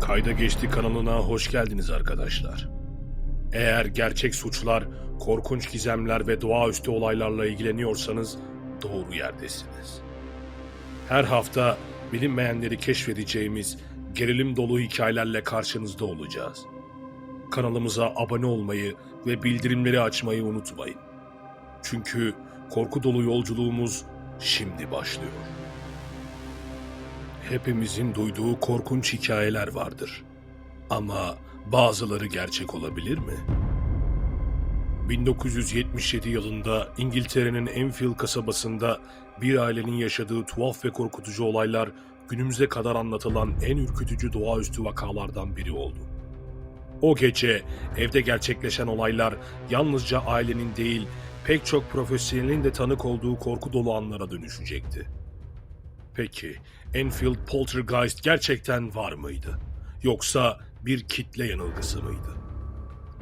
Kayda Geçti kanalına hoş geldiniz arkadaşlar. Eğer gerçek suçlar, korkunç gizemler ve doğaüstü olaylarla ilgileniyorsanız doğru yerdesiniz. Her hafta bilinmeyenleri keşfedeceğimiz gerilim dolu hikayelerle karşınızda olacağız. Kanalımıza abone olmayı ve bildirimleri açmayı unutmayın. Çünkü korku dolu yolculuğumuz şimdi başlıyor. Hepimizin duyduğu korkunç hikayeler vardır. Ama bazıları gerçek olabilir mi? 1977 yılında İngiltere'nin Enfield kasabasında bir ailenin yaşadığı tuhaf ve korkutucu olaylar günümüze kadar anlatılan en ürkütücü doğaüstü vakalardan biri oldu. O gece evde gerçekleşen olaylar yalnızca ailenin değil pek çok profesyonelin de tanık olduğu korku dolu anlara dönüşecekti. Peki Enfield Poltergeist gerçekten var mıydı? Yoksa bir kitle yanılgısı mıydı?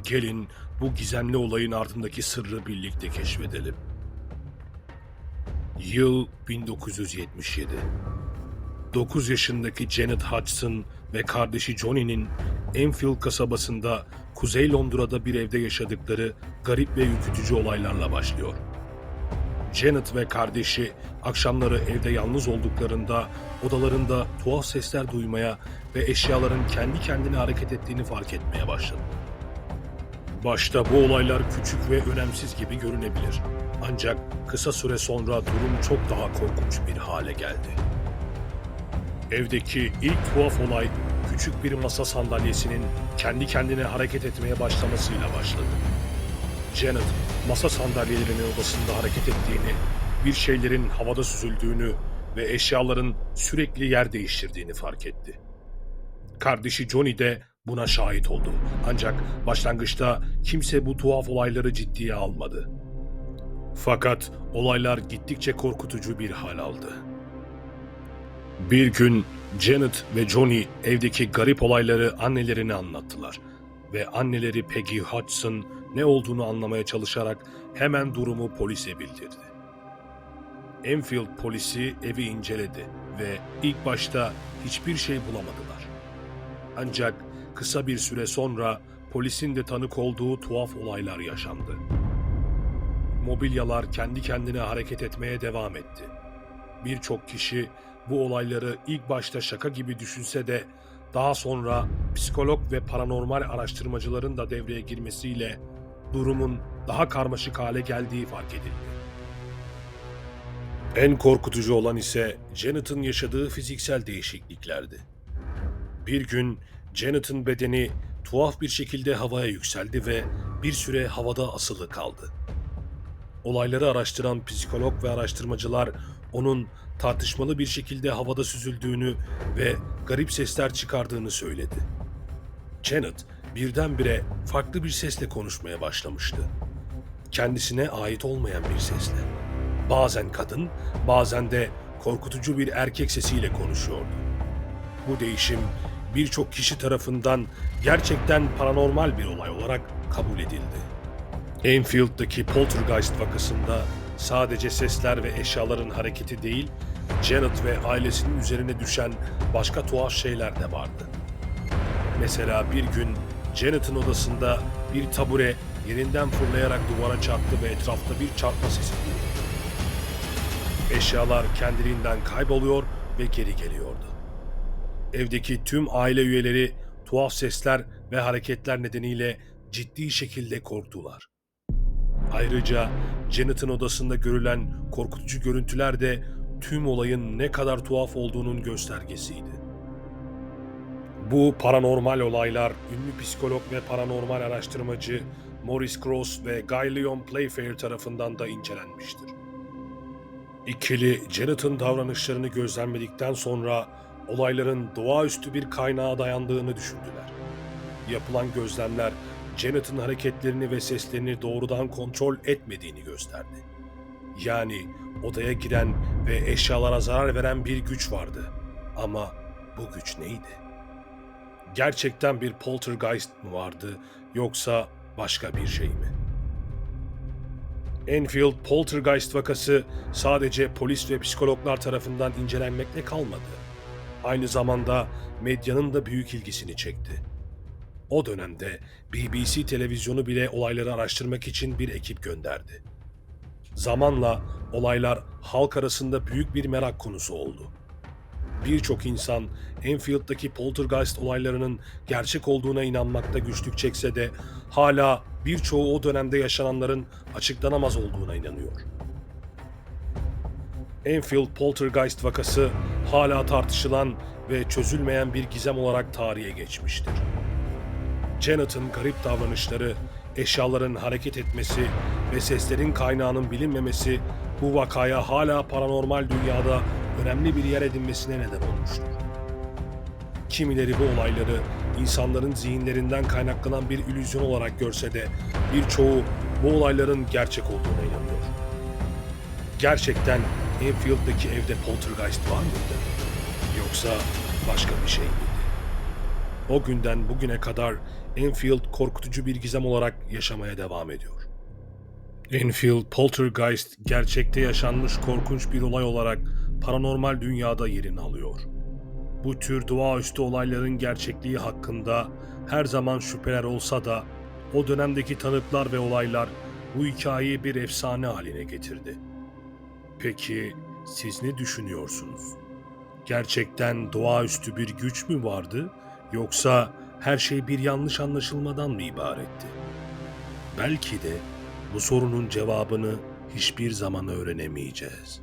Gelin bu gizemli olayın ardındaki sırrı birlikte keşfedelim. Yıl 1977. 9 yaşındaki Janet Hudson ve kardeşi Johnny'nin Enfield kasabasında Kuzey Londra'da bir evde yaşadıkları garip ve ürkütücü olaylarla başlıyor. Janet ve kardeşi akşamları evde yalnız olduklarında odalarında tuhaf sesler duymaya ve eşyaların kendi kendine hareket ettiğini fark etmeye başladı. Başta bu olaylar küçük ve önemsiz gibi görünebilir. Ancak kısa süre sonra durum çok daha korkunç bir hale geldi. Evdeki ilk tuhaf olay küçük bir masa sandalyesinin kendi kendine hareket etmeye başlamasıyla başladı. Janet masa sandalyelerinin odasında hareket ettiğini, bir şeylerin havada süzüldüğünü ve eşyaların sürekli yer değiştirdiğini fark etti. Kardeşi Johnny de buna şahit oldu. Ancak başlangıçta kimse bu tuhaf olayları ciddiye almadı. Fakat olaylar gittikçe korkutucu bir hal aldı. Bir gün Janet ve Johnny evdeki garip olayları annelerine anlattılar ve anneleri Peggy Hudson ne olduğunu anlamaya çalışarak hemen durumu polise bildirdi. Enfield polisi evi inceledi ve ilk başta hiçbir şey bulamadılar. Ancak kısa bir süre sonra polisin de tanık olduğu tuhaf olaylar yaşandı. Mobilyalar kendi kendine hareket etmeye devam etti. Birçok kişi bu olayları ilk başta şaka gibi düşünse de daha sonra psikolog ve paranormal araştırmacıların da devreye girmesiyle durumun daha karmaşık hale geldiği fark edildi. En korkutucu olan ise Janet'ın yaşadığı fiziksel değişikliklerdi. Bir gün Janet'ın bedeni tuhaf bir şekilde havaya yükseldi ve bir süre havada asılı kaldı. Olayları araştıran psikolog ve araştırmacılar onun tartışmalı bir şekilde havada süzüldüğünü ve garip sesler çıkardığını söyledi. Janet birdenbire farklı bir sesle konuşmaya başlamıştı. Kendisine ait olmayan bir sesle. Bazen kadın, bazen de korkutucu bir erkek sesiyle konuşuyordu. Bu değişim birçok kişi tarafından gerçekten paranormal bir olay olarak kabul edildi. Enfield'daki poltergeist vakasında sadece sesler ve eşyaların hareketi değil, Janet ve ailesinin üzerine düşen başka tuhaf şeyler de vardı. Mesela bir gün Janet'ın odasında bir tabure yerinden fırlayarak duvara çarptı ve etrafta bir çarpma sesi duyuldu. Eşyalar kendiliğinden kayboluyor ve geri geliyordu. Evdeki tüm aile üyeleri tuhaf sesler ve hareketler nedeniyle ciddi şekilde korktular. Ayrıca Janet'ın odasında görülen korkutucu görüntüler de tüm olayın ne kadar tuhaf olduğunun göstergesiydi. Bu paranormal olaylar ünlü psikolog ve paranormal araştırmacı Maurice Gross ve Guy Leon Playfair tarafından da incelenmiştir. İkili Janet'ın davranışlarını gözlemledikten sonra olayların doğaüstü bir kaynağa dayandığını düşündüler. Yapılan gözlemler Janet'ın hareketlerini ve seslerini doğrudan kontrol etmediğini gösterdi. Yani odaya giren ve eşyalara zarar veren bir güç vardı. Ama bu güç neydi? Gerçekten bir poltergeist mi vardı yoksa başka bir şey mi? Enfield poltergeist vakası sadece polis ve psikologlar tarafından incelenmekle kalmadı. aynı zamanda medyanın da büyük ilgisini çekti. O dönemde BBC televizyonu bile olayları araştırmak için bir ekip gönderdi. Zamanla olaylar halk arasında büyük bir merak konusu oldu. Birçok insan Enfield'daki poltergeist olaylarının gerçek olduğuna inanmakta güçlük çekse de hala birçoğu o dönemde yaşananların açıklanamaz olduğuna inanıyor. Enfield poltergeist vakası hala tartışılan ve çözülmeyen bir gizem olarak tarihe geçmiştir. Janet'ın garip davranışları, eşyaların hareket etmesi ve seslerin kaynağının bilinmemesi bu vakaya hala paranormal dünyada önemli bir yer edinmesine neden olmuştur. Kimileri bu olayları insanların zihinlerinden kaynaklanan bir illüzyon olarak görse de birçoğu bu olayların gerçek olduğuna inanıyor. Gerçekten Enfield'daki evde poltergeist var mıydı? Yoksa başka bir şey miydi? O günden bugüne kadar Enfield korkutucu bir gizem olarak yaşamaya devam ediyor. Enfield Poltergeist gerçekte yaşanmış korkunç bir olay olarak paranormal dünyada yerini alıyor. Bu tür doğaüstü olayların gerçekliği hakkında her zaman şüpheler olsa da o dönemdeki tanıklar ve olaylar bu hikayeyi bir efsane haline getirdi. Peki siz ne düşünüyorsunuz? Gerçekten doğaüstü bir güç mü vardı yoksa her şey bir yanlış anlaşılmadan mı ibaretti? Belki de bu sorunun cevabını hiçbir zaman öğrenemeyeceğiz.